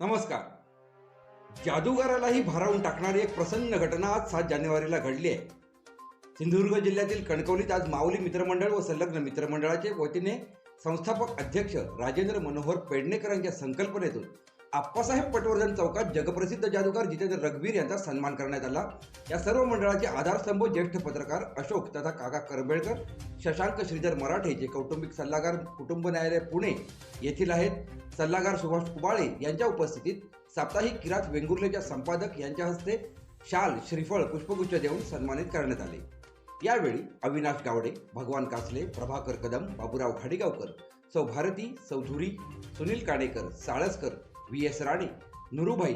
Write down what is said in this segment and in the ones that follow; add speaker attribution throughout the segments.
Speaker 1: नमस्कार. जादूगारालाही भारावून टाकणारी एक प्रसन्न घटना आज सात जानेवारीला घडली आहे. सिंधुदुर्ग जिल्ह्यातील कणकवलीत आज माऊली मित्रमंडळ व संलग्न मित्रमंडळाचे वतीने संस्थापक अध्यक्ष राजेंद्र मनोहर पेडणेकर यांच्या संकल्पनेतून आप्पासाहेब पटवर्धन चौकात जगप्रसिद्ध जादूगार जितेंद्र रघुवीर यांचा सन्मान करण्यात आला. या सर्व मंडळाचे आधारस्तंभ ज्येष्ठ पत्रकार अशोक तथा काका करबेळकर शशांक श्रीधर मराठे जे कौटुंबिक सल्लागार कुटुंब न्यायालय पुणे येथील आहेत. सल्लागार सुभाष कुबाळे यांच्या उपस्थितीत साप्ताहिक किरात वेंगुर्लेच्या संपादक यांच्या हस्ते शाल श्रीफळ पुष्पगुच्छ देऊन सन्मानित करण्यात आले. यावेळी अविनाश गावडे भगवान कासले प्रभाकर कदम बाबूराव खाडेगावकर सौ भारती चौधुरी सुनील काणेकर साळसकर व्ही एस राणे नुरुभाई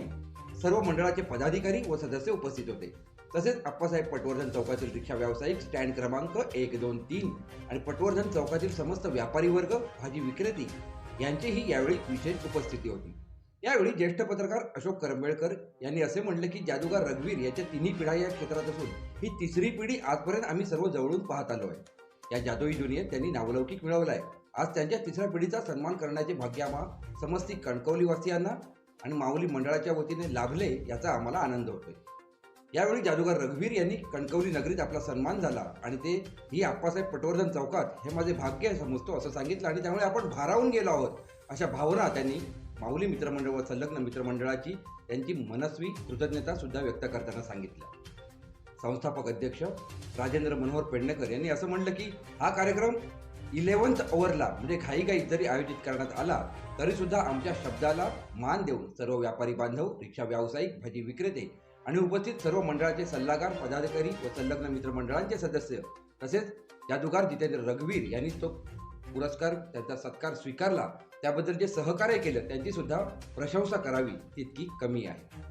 Speaker 1: सर्व मंडळाचे पदाधिकारी व सदस्य उपस्थित होते. तसेच अप्पासाहेब पटवर्धन चौकातील रिक्षा व्यावसायिक स्टँड क्रमांक एक दोन तीन आणि पटवर्धन चौकातील समस्त व्यापारी वर्ग भाजी विक्रेती यांचीही यावेळी विशेष उपस्थिती होती. यावेळी ज्येष्ठ पत्रकार अशोक करंबेळकर यांनी असे म्हणले की जादूगार रघुवीर याच्या तिन्ही पिढ्या या क्षेत्रात असून ही तिसरी पिढी आजपर्यंत आम्ही सर्व जवळून पाहत आलो आहे. या जादुई दुनियेत त्यांनी नावलौकिक मिळवला आहे आज त्यांच्या तिसऱ्या पिढीचा सन्मान करण्याचे भाग्य आम्हा समस्ती कणकवलीवासियांना आणि माऊली मंडळाच्या वतीने लाभले याचा आम्हाला आनंद होतोय. यावेळी जादूगार रघुवीर यांनी कणकवली नगरीत आपला सन्मान झाला आणि ते ही आप्पासाहेब पटवर्धन चौकात हे माझे भाग्य समजतो असं सांगितलं आणि त्यामुळे आपण भारावून गेलो आहोत अशा भावना त्यांनी माऊली मित्रमंडळ व संलग्न मित्रमंडळाची त्यांची मनस्वी कृतज्ञता सुद्धा व्यक्त करताना सांगितल्या संस्थापक अध्यक्ष राजेंद्र मनोहर पेडणेकर यांनी असं म्हणलं की हा कार्यक्रम इलेव्हन्थ ओव्हरला म्हणजे घाईघाईत जरी आयोजित करण्यात आला तरी सुद्धा आमच्या शब्दाला मान देऊन सर्व व्यापारी बांधव रिक्षा व्यावसायिक भाजी विक्रेते आणि उपस्थित सर्व मंडळाचे सल्लागार पदाधिकारी व संलग्न मित्रमंडळांचे सदस्य तसेच जादूगार जितेंद्र रघुवीर यांनी तो पुरस्कार त्यांचा सत्कार स्वीकारला. त्याबद्दल जे सहकार्य केलं त्यांची सुद्धा प्रशंसा करावी तितकी कमी आहे.